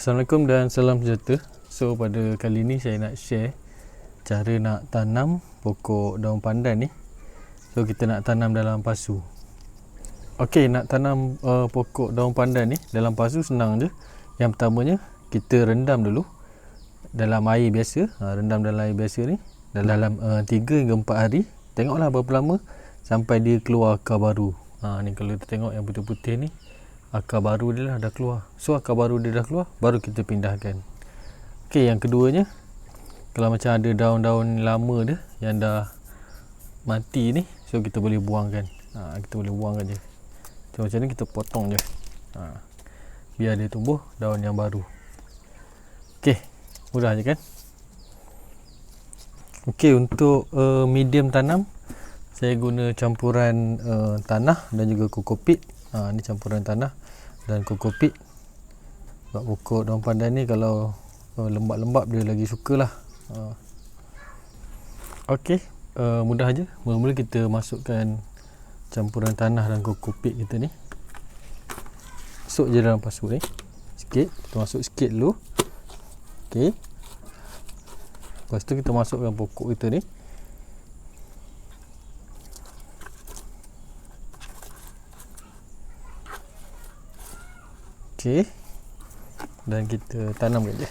Assalamualaikum dan salam sejahtera. So pada kali ni saya nak share cara nak tanam pokok daun pandan ni. So kita nak tanam dalam pasu. Okey, nak tanam uh, pokok daun pandan ni dalam pasu senang je. Yang pertamanya kita rendam dulu dalam air biasa, uh, rendam dalam air biasa ni dalam uh, 3 hingga 4 hari. Tengoklah berapa lama sampai dia keluar akar baru. Ha ni kalau kita tengok yang putih-putih ni akar baru dia lah dah keluar. So akar baru dia dah keluar, baru kita pindahkan. Okey, yang keduanya kalau macam ada daun-daun lama dia yang dah mati ni, so kita boleh buangkan. Ha, kita boleh buangkan je. So macam ni kita potong je. Ha, biar dia tumbuh daun yang baru. Okey, mudah je kan? Okey, untuk uh, medium tanam saya guna campuran uh, tanah dan juga kokopit. Ha, ni campuran tanah dan kokopit. Sebab pokok daun pandan ni kalau uh, lembap-lembap dia lagi sukalah. Ha. Okey, uh, mudah aja. Mula-mula kita masukkan campuran tanah dan kokopit kita ni. Masuk je dalam pasu ni. Sikit, kita masuk sikit dulu. Okey. Lepas tu kita masukkan pokok kita ni. Okey. Dan kita tanamkan je.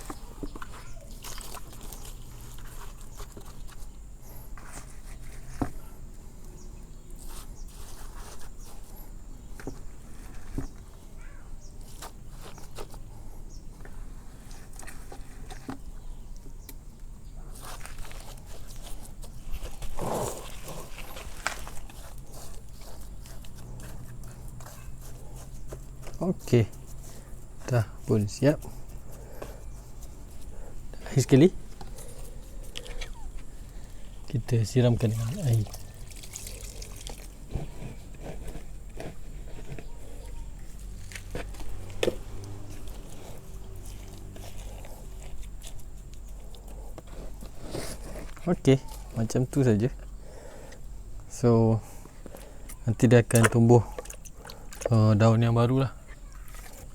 Okey. Dah pun siap. Air sekali. Kita siramkan dengan air. Okey, macam tu saja. So nanti dia akan tumbuh uh, daun yang baru lah.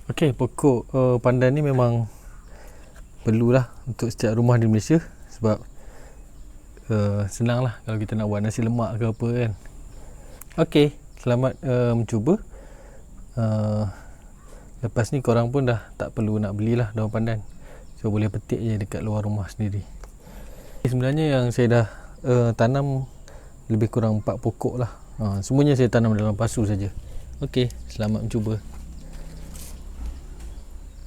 Okey, pokok uh, pandan ni memang perlulah untuk setiap rumah di Malaysia sebab uh, senang lah kalau kita nak buat nasi lemak ke apa kan. Okey, selamat uh, mencuba. Uh, lepas ni korang pun dah tak perlu nak belilah daun pandan. So boleh petik je dekat luar rumah sendiri. Sebenarnya yang saya dah uh, tanam lebih kurang 4 pokok lah. Uh, semuanya saya tanam dalam pasu saja. Okey, selamat mencuba.